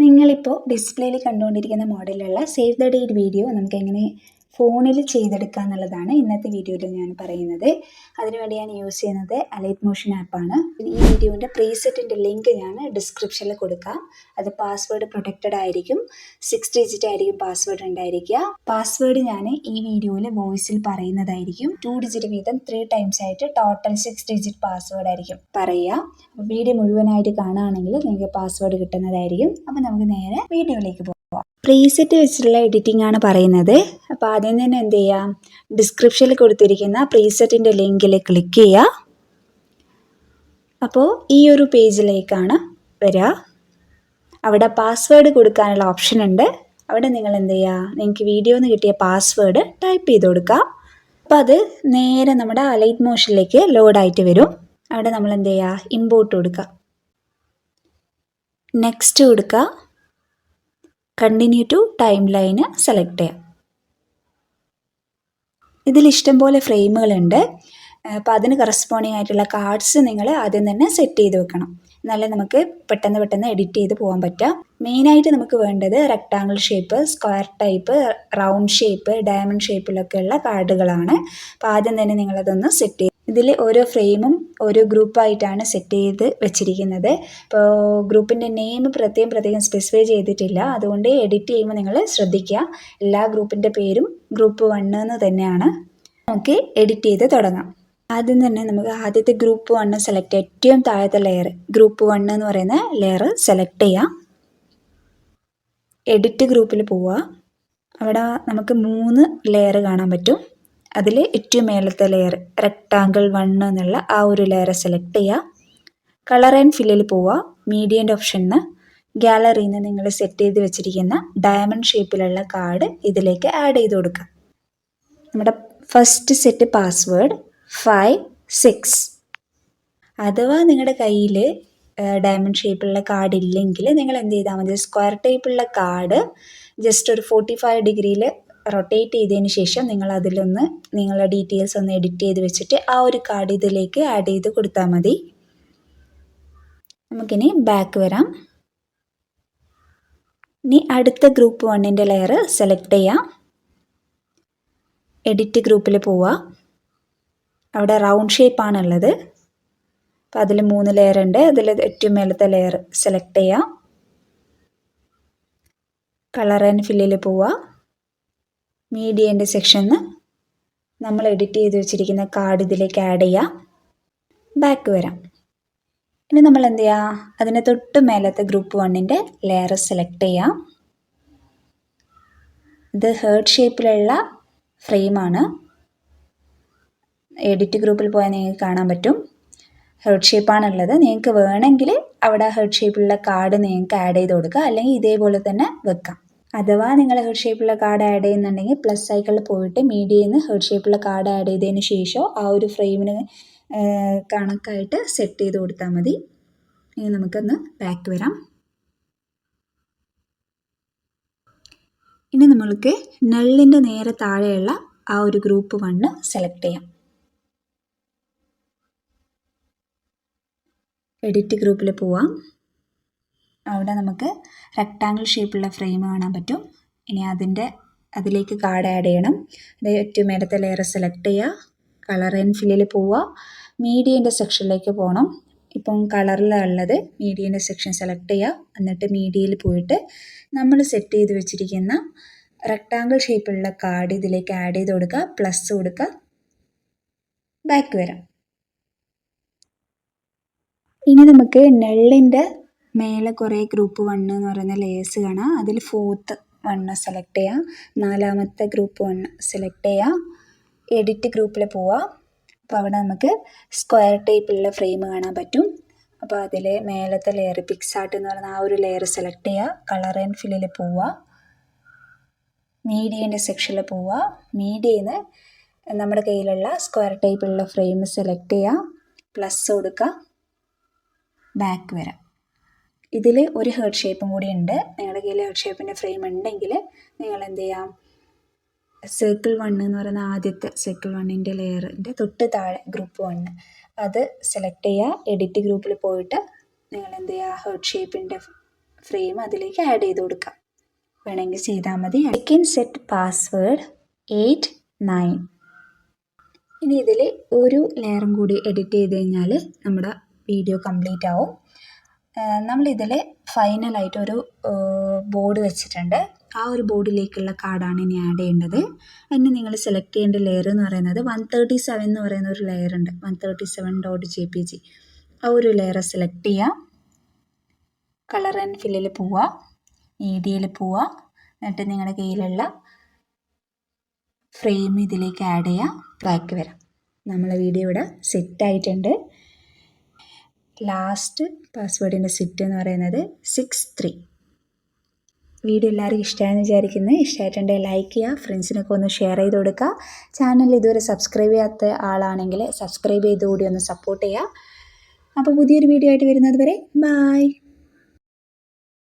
നിങ്ങളിപ്പോൾ ഡിസ്പ്ലേയിൽ കണ്ടുകൊണ്ടിരിക്കുന്ന മോഡലുള്ള സേവ് ദ ഡേറ്റ് വീഡിയോ നമുക്ക് എങ്ങനെ ഫോണിൽ ചെയ്തെടുക്കുക എന്നുള്ളതാണ് ഇന്നത്തെ വീഡിയോയിൽ ഞാൻ പറയുന്നത്. അതിനുവേണ്ടി ഞാൻ യൂസ് ചെയ്യുന്നത് അലൈറ്റ് മോഷൻ ആപ്പാണ്. ഈ വീഡിയോന്റെ പ്രീസെറ്റിന്റെ ലിങ്ക് ഞാൻ ഡിസ്ക്രിപ്ഷനിൽ കൊടുക്കാം. അത് പാസ്വേഡ് പ്രൊട്ടക്റ്റഡ് ആയിരിക്കും. സിക്സ് ഡിജിറ്റ് ആയിരിക്കും പാസ്വേഡ് ഉണ്ടായിരിക്കുക. പാസ്വേഡ് ഞാൻ ഈ വീഡിയോയിൽ വോയിസിൽ പറയുന്നതായിരിക്കും. ടു ഡിജിറ്റ് വീതം ത്രീ ടൈംസ് ആയിട്ട് ടോട്ടൽ സിക്സ് ഡിജിറ്റ് പാസ്വേഡ് ആയിരിക്കും പറയുക. വീഡിയോ മുഴുവനായിട്ട് കാണുകയാണെങ്കിൽ നിങ്ങൾക്ക് പാസ്വേഡ് കിട്ടുന്നതായിരിക്കും. അപ്പോൾ നമുക്ക് നേരെ വീഡിയോയിലേക്ക് പോകാം പ്രീസെറ്റ് വെച്ചിട്ടുള്ള എഡിറ്റിംഗ് ആണ് പറയുന്നത്. അപ്പോൾ ആദ്യം തന്നെ എന്ത് ചെയ്യാം? ഡിസ്ക്രിപ്ഷനിൽ കൊടുത്തിരിക്കുന്ന പ്രീസെറ്റിന്റെ ലിങ്കിൽ ക്ലിക്ക് ചെയ്യുക അപ്പോൾ ഈ ഒരു പേജിലേക്കാണ് വരിക അവിടെ പാസ്വേഡ് കൊടുക്കാനുള്ള ഓപ്ഷൻ ഉണ്ട്. അവിടെ നിങ്ങൾ എന്ത് ചെയ്യുക നിങ്ങൾക്ക് വീഡിയോന്ന് കിട്ടിയ പാസ്വേഡ് ടൈപ്പ് ചെയ്ത് കൊടുക്കുക അപ്പോൾ അത് നേരെ നമ്മുടെ അലൈറ്റ് മോഷനിലേക്ക് ലോഡായിട്ട് വരും. അവിടെ നമ്മൾ എന്ത് ചെയ്യുക ഇമ്പോർട്ട് കൊടുക്കുക നെക്സ്റ്റ് കൊടുക്കുക continue to timeline select ചെയ്യാം. ഇതിൽ ഇഷ്ടംപോലെ ഫ്രെയിമുകളുണ്ട്. അപ്പോൾ അതിന് കറസ്പോണ്ടിങ് ആയിട്ടുള്ള കാർഡ്സ് നിങ്ങൾ ആദ്യം തന്നെ സെറ്റ് ചെയ്ത് വെക്കണം. എന്നാലേ നമുക്ക് പെട്ടെന്ന് പെട്ടെന്ന് എഡിറ്റ് ചെയ്ത് പോകാൻ പറ്റുക മെയിനായിട്ട് നമുക്ക് വേണ്ടത് rectangle shape square type round shape diamond ഷേപ്പിലൊക്കെയുള്ള കാർഡുകളാണ് അപ്പോൾ ആദ്യം തന്നെ നിങ്ങളതൊന്ന് സെറ്റ് ചെയ്ത് ഇതിൽ ഓരോ ഫ്രെയിമും ഓരോ ഗ്രൂപ്പായിട്ടാണ് സെറ്റ് ചെയ്ത് വെച്ചിരിക്കുന്നത്. ഇപ്പോൾ ഗ്രൂപ്പിന്റെ നെയിം പ്രത്യേകം പ്രത്യേകം സ്പെസിഫൈ ചെയ്തിട്ടില്ല. അതുകൊണ്ട് എഡിറ്റ് ചെയ്യുമ്പോൾ നിങ്ങൾ ശ്രദ്ധിക്കുക. എല്ലാ ഗ്രൂപ്പിന്റെ പേരും ഗ്രൂപ്പ് വണ്ണ് എന്ന് തന്നെയാണ്. നമുക്ക് എഡിറ്റ് ചെയ്ത് തുടങ്ങാം. ആദ്യം തന്നെ നമുക്ക് ആദ്യത്തെ ഗ്രൂപ്പ് വണ്ണ് സെലക്ട് ഏറ്റവും താഴത്തെ ലെയർ ഗ്രൂപ്പ് വണ്ണ് എന്ന് പറയുന്ന ലെയർ സെലക്ട് ചെയ്യാം. എഡിറ്റ് ഗ്രൂപ്പിൽ പോവുക. അവിടെ നമുക്ക് മൂന്ന് ലെയർ കാണാൻ പറ്റും. അതിൽ ഏറ്റവും മേലത്തെ ലെയർ റെക്ടാങ്കിൾ വൺ എന്നുള്ള ആ ഒരു ലെയർ സെലക്ട് ചെയ്യുക കളർ ആൻഡ് ഫില്ലിൽ പോവുക മീഡിയന്റെ ഓപ്ഷനിൽ ഗാലറിയിൽ നിന്ന് നിങ്ങൾ സെറ്റ് ചെയ്ത് വെച്ചിരിക്കുന്ന ഡയമണ്ട് ഷേപ്പിലുള്ള കാർഡ് ഇതിലേക്ക് ആഡ് ചെയ്ത് കൊടുക്കുക നമ്മുടെ first set password five six അഥവാ നിങ്ങളുടെ കയ്യിൽ ഡയമണ്ട് ഷേപ്പിലുള്ള കാർഡ് ഇല്ലെങ്കിൽ നിങ്ങൾ എന്ത് ചെയ്താൽ മതി? സ്ക്വയർ ടൈപ്പുള്ള കാർഡ് ജസ്റ്റ് ഒരു ഫോർട്ടി ഫൈവ് ഡിഗ്രിയിൽ റൊട്ടേറ്റ് ചെയ്തതിന് ശേഷം നിങ്ങൾ അതിലൊന്ന് നിങ്ങളുടെ ഡീറ്റെയിൽസ് ഒന്ന് എഡിറ്റ് ചെയ്ത് വെച്ചിട്ട് ആ ഒരു കാർഡ് ഇതിലേക്ക് ആഡ് ചെയ്ത് കൊടുത്താൽ മതി. നമുക്കിനി ബാക്ക് വരാം. ഇനി അടുത്ത ഗ്രൂപ്പ് വണ്ണിന്റെ ലെയർ സെലക്ട് ചെയ്യാം. എഡിറ്റ് ഗ്രൂപ്പിൽ പോവുക അവിടെ റൗണ്ട് ഷേപ്പാണുള്ളത് അപ്പോൾ അതിൽ മൂന്ന് ലെയർ ഉണ്ട്. അതിൽ ഏറ്റവും മേലത്തെ ലെയർ സെലക്ട് ചെയ്യാം. കളർ ആൻഡ് ഫില്ലിൽ പോവുക മീഡിയന്റെ സെക്ഷനിൽ നമ്മൾ എഡിറ്റ് ചെയ്ത് വെച്ചിരിക്കുന്ന കാർഡ് ഇതിലേക്ക് ആഡ് ചെയ്യാം. ബാക്ക് വരാം. ഇനി നമ്മൾ എന്ത് ചെയ്യുക അതിന് തൊട്ട് മേലത്തെ ഗ്രൂപ്പ് വണ്ണിന്റെ ലെയർ സെലക്ട് ചെയ്യാം. ഇത് ഹേർട്ട് ഷേപ്പിലുള്ള ഫ്രെയിമാണ് എഡിറ്റ് ഗ്രൂപ്പിൽ പോയാൽ നിങ്ങൾക്ക് കാണാൻ പറ്റും. ഹേർട്ട് ഷേപ്പാണുള്ളത് നിങ്ങൾക്ക് വേണമെങ്കിൽ അവിടെ ഹേർട്ട് ഷേപ്പിലുള്ള കാർഡ് നിങ്ങൾക്ക് ആഡ് ചെയ്ത് കൊടുക്കുക അല്ലെങ്കിൽ ഇതേപോലെ തന്നെ വെക്കാം. അഥവാ നിങ്ങൾ ഹെഡ് ഷേപ്പുള്ള കാർഡ് ആഡ് ചെയ്യുന്നുണ്ടെങ്കിൽ പ്ലസ് സൈക്കിളിൽ പോയിട്ട് മീഡിയയിൽ നിന്ന് ഹെഡ് ഷേപ്പുള്ള കാർഡ് ആഡ് ചെയ്തതിന് ശേഷം ആ ഒരു ഫ്രെയിമിന് കണക്കായിട്ട് സെറ്റ് ചെയ്ത് കൊടുത്താൽ മതി. ഇനി നമുക്കൊന്ന് ബാക്ക് വരാം. ഇനി നമ്മൾക്ക് നെള്ളിന്റെ നേരെ താഴെയുള്ള ആ ഒരു ഗ്രൂപ്പ് വണ്ണ് സെലക്ട് ചെയ്യാം. എഡിറ്റ് ഗ്രൂപ്പിൽ പോവാം. അവിടെ നമുക്ക് റെക്റ്റാങ്കിൾ ഷേപ്പുള്ള ഫ്രെയിം കാണാൻ പറ്റും. ഇനി അതിന്റെ അതിലേക്ക് കാർഡ് ആഡ് ചെയ്യണം. അത് ഏറ്റവും മേലത്തെ ലെയർ സെലക്ട് ചെയ്യുക. കളർ ആൻഡ് ഫില്ലിൽ പോവുക. മീഡിയന്റെ സെക്ഷനിലേക്ക് പോകണം. ഇപ്പം കളറിലുള്ളത് മീഡിയന്റെ സെക്ഷൻ സെലക്ട് ചെയ്യുക. എന്നിട്ട് മീഡിയയിൽ പോയിട്ട് നമ്മൾ സെറ്റ് ചെയ്ത് വെച്ചിരിക്കുന്ന റെക്റ്റാങ്കിൾ ഷേപ്പുള്ള കാർഡ് ഇതിലേക്ക് ആഡ് ചെയ്ത് കൊടുക്കുക. പ്ലസ് കൊടുക്കുക. ബാക്ക് വരാം. ഇനി നമുക്ക് നെള്ളിന്റെ മേലെ കുറേ ഗ്രൂപ്പ് വണ്ണ് എന്ന് പറയുന്ന ലെയേഴ്സ് കാണാം. അതിൽ ഫോർത്ത് വണ്ണ് സെലക്ട് ചെയ്യാം. നാലാമത്തെ ഗ്രൂപ്പ് വണ്ണ് സെലക്ട് ചെയ്യാം. എഡിറ്റ് ഗ്രൂപ്പിൽ പോവാം. അപ്പോൾ അവിടെ നമുക്ക് സ്ക്വയർ ടൈപ്പിലുള്ള ഫ്രെയിം കാണാൻ പറ്റും. അപ്പോൾ അതിൽ മേലത്തെ ലെയർ പിക്സാർട്ട് എന്ന് പറയുന്ന ആ ഒരു ലെയർ സെലക്ട് ചെയ്യുക കളർ ആൻഡ് ഫില്ലിൽ പോവുക മീഡിയന്റെ സെക്ഷനിൽ പോവുക മീഡിയയിൽ നിന്ന് നമ്മുടെ കയ്യിലുള്ള സ്ക്വയർ ടൈപ്പിലുള്ള ഫ്രെയിം സെലക്ട് ചെയ്യുക പ്ലസ് കൊടുക്കുക ബാക്ക് വരാം. ഇതിൽ ഒരു ഹേർട്ട് ഷേപ്പും കൂടി ഉണ്ട്. നിങ്ങളുടെ കയ്യിൽ ഹേർട്ട് ഷേപ്പിന്റെ ഫ്രെയിം ഉണ്ടെങ്കിൽ നിങ്ങൾ എന്ത് ചെയ്യാം? സർക്കിൾ വൺ എന്ന് പറയുന്ന ആദ്യത്തെ സർക്കിൾ വണ്ണിന്റെ ലെയറിന്റെ തൊട്ട് താഴെ ഗ്രൂപ്പ് വണ്ണ് അത് സെലക്ട് ചെയ്യുക എഡിറ്റ് ഗ്രൂപ്പിൽ പോയിട്ട് നിങ്ങൾ എന്ത് ചെയ്യുക ഹേർട്ട് ഷേപ്പിന്റെ ഫ്രെയിം അതിലേക്ക് ആഡ് ചെയ്ത് കൊടുക്കുക വേണമെങ്കിൽ ചെയ്താൽ മതി. Second set password eight nine ഇനി ഇതിൽ ഒരു ലെയറും കൂടി എഡിറ്റ് ചെയ്ത് കഴിഞ്ഞാൽ നമ്മുടെ വീഡിയോ കംപ്ലീറ്റ് ആവും. നമ്മളിതിൽ ഫൈനലായിട്ടൊരു ബോർഡ് വെച്ചിട്ടുണ്ട്. ആ ഒരു ബോർഡിലേക്കുള്ള കാർഡാണ് ഇനി ആഡ് ചെയ്യേണ്ടത്. അതിന് നിങ്ങൾ സെലക്ട് ചെയ്യേണ്ട ലെയർ എന്ന് പറയുന്നത് വൺ തേർട്ടി സെവൻ എന്ന് പറയുന്ന ഒരു ലെയർ ഉണ്ട്. One thirty seven dot J P G ആ ഒരു ലെയർ സെലക്ട് ചെയ്യുക കളർ ആൻഡ് ഫില്ലിൽ പോവുക മീഡിയയിൽ പോവുക എന്നിട്ട് നിങ്ങളുടെ കയ്യിലുള്ള ഫ്രെയിം ഇതിലേക്ക് ആഡ് ചെയ്യുക ബാക്ക് വരാം. നമ്മളെ വീഡിയോ ഇവിടെ സെറ്റ് ആയിട്ടുണ്ട്. ലാസ്റ്റ് പാസ്വേഡിന്റെ സിറ്റ് എന്ന് പറയുന്നത് സിക്സ് ത്രീ. വീഡിയോ എല്ലാവർക്കും ഇഷ്ടമായെന്ന് വിചാരിക്കുന്നത് ഇഷ്ടമായിട്ടുണ്ടെങ്കിൽ ലൈക്ക് ചെയ്യുക ഫ്രണ്ട്സിനൊക്കെ ഒന്ന് ഷെയർ ചെയ്ത് കൊടുക്കുക. ചാനൽ ഇതുവരെ സബ്സ്ക്രൈബ് ചെയ്യാത്ത ആളാണെങ്കിൽ സബ്സ്ക്രൈബ് ചെയ്ത് കൂടി ഒന്ന് സപ്പോർട്ട് ചെയ്യുക. അപ്പോൾ പുതിയൊരു വീഡിയോ ആയിട്ട് വരുന്നത് വരെ ബായ്